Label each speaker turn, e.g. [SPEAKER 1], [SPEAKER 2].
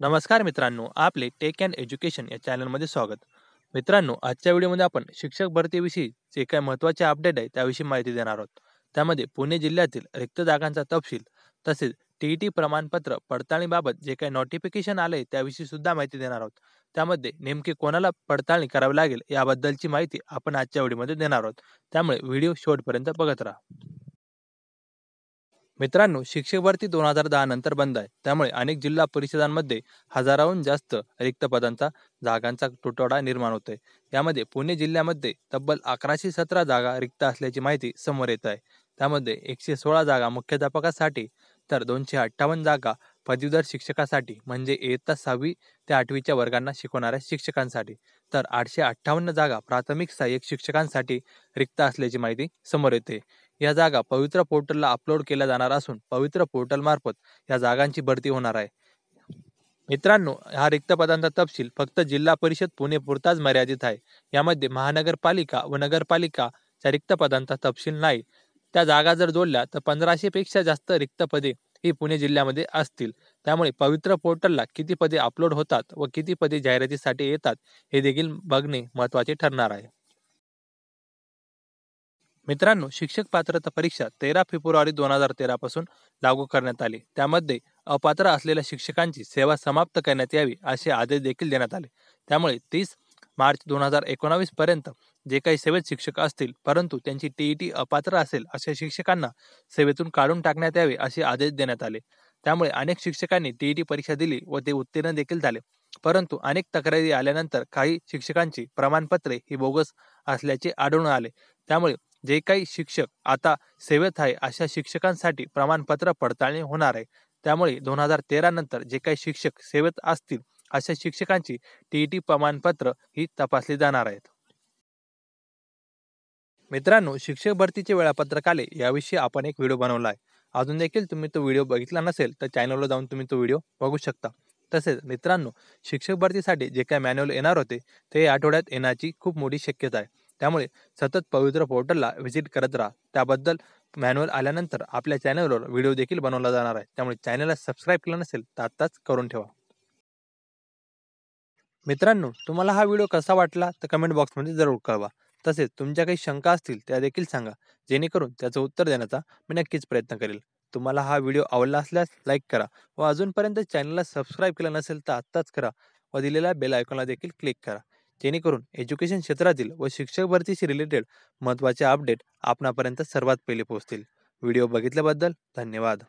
[SPEAKER 1] नमस्कार मित्रांनो आपले टेक अँड एज्युकेशन या चॅनलमध्ये स्वागत. मित्रांनो आजच्या व्हिडिओमध्ये आपण शिक्षक भरतीविषयी जे काही महत्त्वाचे अपडेट आहे त्याविषयी माहिती देणार आहोत. त्यामध्ये पुणे जिल्ह्यातील रिक्त जागांचा तपशील तसेच टी ई टी प्रमाणपत्र पडताळणीबाबत जे काही नोटिफिकेशन आले त्याविषयी सुद्धा माहिती देणार आहोत. त्यामध्ये नेमके कोणाला पडताळणी करावी लागेल याबद्दलची माहिती आपण आजच्या व्हिडिओमध्ये देणार आहोत. त्यामुळे व्हिडिओ शेवटपर्यंत बघत राहा. मित्रांनो शिक्षक भरती दोन हजार दहा नंतर बंद आहे. त्यामुळे अनेक जिल्हा परिषदांमध्ये हजाराहून जास्त रिक्त पदांचा जागांचा तुटवडा निर्माण होतोय. यामध्ये पुणे जिल्ह्यामध्ये तब्बल अकराशे सतरा जागा रिक्त असल्याची माहिती समोर येत आहे. त्यामध्ये एकशे सोळा जागा मुख्याध्यापकासाठी तर दोनशे अठ्ठावन्न जागा पदवीधर शिक्षकासाठी म्हणजे इयत्ता सहावी ते आठवीच्या वर्गांना शिकवणाऱ्या शिक्षकांसाठी. तर आठशे अठ्ठावन्न जागा प्राथमिक सहाय्यक शिक्षकांसाठी रिक्त असल्याची माहिती समोर येते. या जागा पवित्र पोर्टलला अपलोड केल्या जाणार असून पवित्र पोर्टल मार्फत या जागांची भरती होणार आहे. मित्रांनो हा रिक्त पदांचा तपशील फक्त जिल्हा परिषद पुणे पुरताच मर्यादित आहे. यामध्ये महानगरपालिका व नगरपालिकाच्या रिक्त पदांचा तपशील नाही. त्या जागा जर जोडल्या तर पंधराशे पेक्षा जास्त रिक्त पदे ही पुणे जिल्ह्यामध्ये असतील. त्यामुळे पवित्र पोर्टलला किती पदे अपलोड होतात व किती पदे जाहिरातीसाठी येतात हे देखील बघणे महत्त्वाचे ठरणार आहे. मित्रांनो शिक्षक पात्रता परीक्षा तेरा फेब्रुवारी दोन हजार तेरा पासून लागू करण्यात आली. त्यामध्ये अपात्र असलेल्या शिक्षकांची सेवा समाप्त करण्यात यावी असे आदेश देखील देण्यात आले. त्यामुळे तीस मार्च दोन हजार एकोणावीस पर्यंत जे काही सेवेत शिक्षक असतील परंतु त्यांची टीईटी अपात्र असेल अशा शिक्षकांना सेवेतून काढून टाकण्यात यावे असे आदेश देण्यात आले. त्यामुळे अनेक शिक्षकांनी टीईटी परीक्षा दिली व ते उत्तीर्ण देखील झाले. परंतु अनेक तक्रारी आल्यानंतर काही शिक्षकांची प्रमाणपत्रे ही बोगस असल्याचे आढळून आले. त्यामुळे जे काही शिक्षक आता सेवेत आहे अशा शिक्षकांसाठी प्रमाणपत्र पडताळणी होणार आहे. त्यामुळे दोन हजार तेरा नंतर जे काही शिक्षक सेवेत असतील अशा शिक्षकांची टीईटी प्रमाणपत्र ही तपासली जाणार आहेत. मित्रांनो शिक्षक भरतीचे वेळापत्रक आले याविषयी आपण एक व्हिडिओ बनवला आहे. अजून देखील तुम्ही तो व्हिडिओ बघितला नसेल तर चॅनलवर जाऊन तुम्ही तो व्हिडिओ बघू शकता. तसेच मित्रांनो शिक्षक भरतीसाठी जे काही मॅन्युअल येणार होते ते या आठवड्यात येण्याची खूप मोठी शक्यता आहे. त्यामुळे सतत पवित्र पोर्टलला व्हिजिट करत राहा. त्याबद्दल मॅन्युअल आल्यानंतर आपल्या चॅनलवर व्हिडिओ देखील बनवला जाणार आहे. त्यामुळे चॅनलला सबस्क्राईब केलं नसेल तर आत्ताच करून ठेवा. मित्रांनो तुम्हाला हा व्हिडिओ कसा वाटला तर कमेंट बॉक्समध्ये जरूर कळवा. तसेच तुमच्या काही शंका असतील त्या देखील सांगा. जेणेकरून त्याचं उत्तर देण्याचा मी नक्कीच प्रयत्न करेल. तुम्हाला हा व्हिडिओ आवडला असल्यास लाईक करा व अजूनपर्यंत चॅनलला सबस्क्राईब केलं नसेल तर आत्ताच करा व दिलेल्या बेल आयकॉनला देखील क्लिक करा. जेणेकरून एज्युकेशन क्षेत्रातील व शिक्षक भरतीशी रिलेटेड महत्त्वाचे अपडेट आपणापर्यंत सर्वात पहिले पोहोचतील. व्हिडिओ बघितल्याबद्दल धन्यवाद.